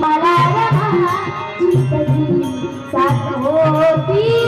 मला रमाची कधी साथ होती.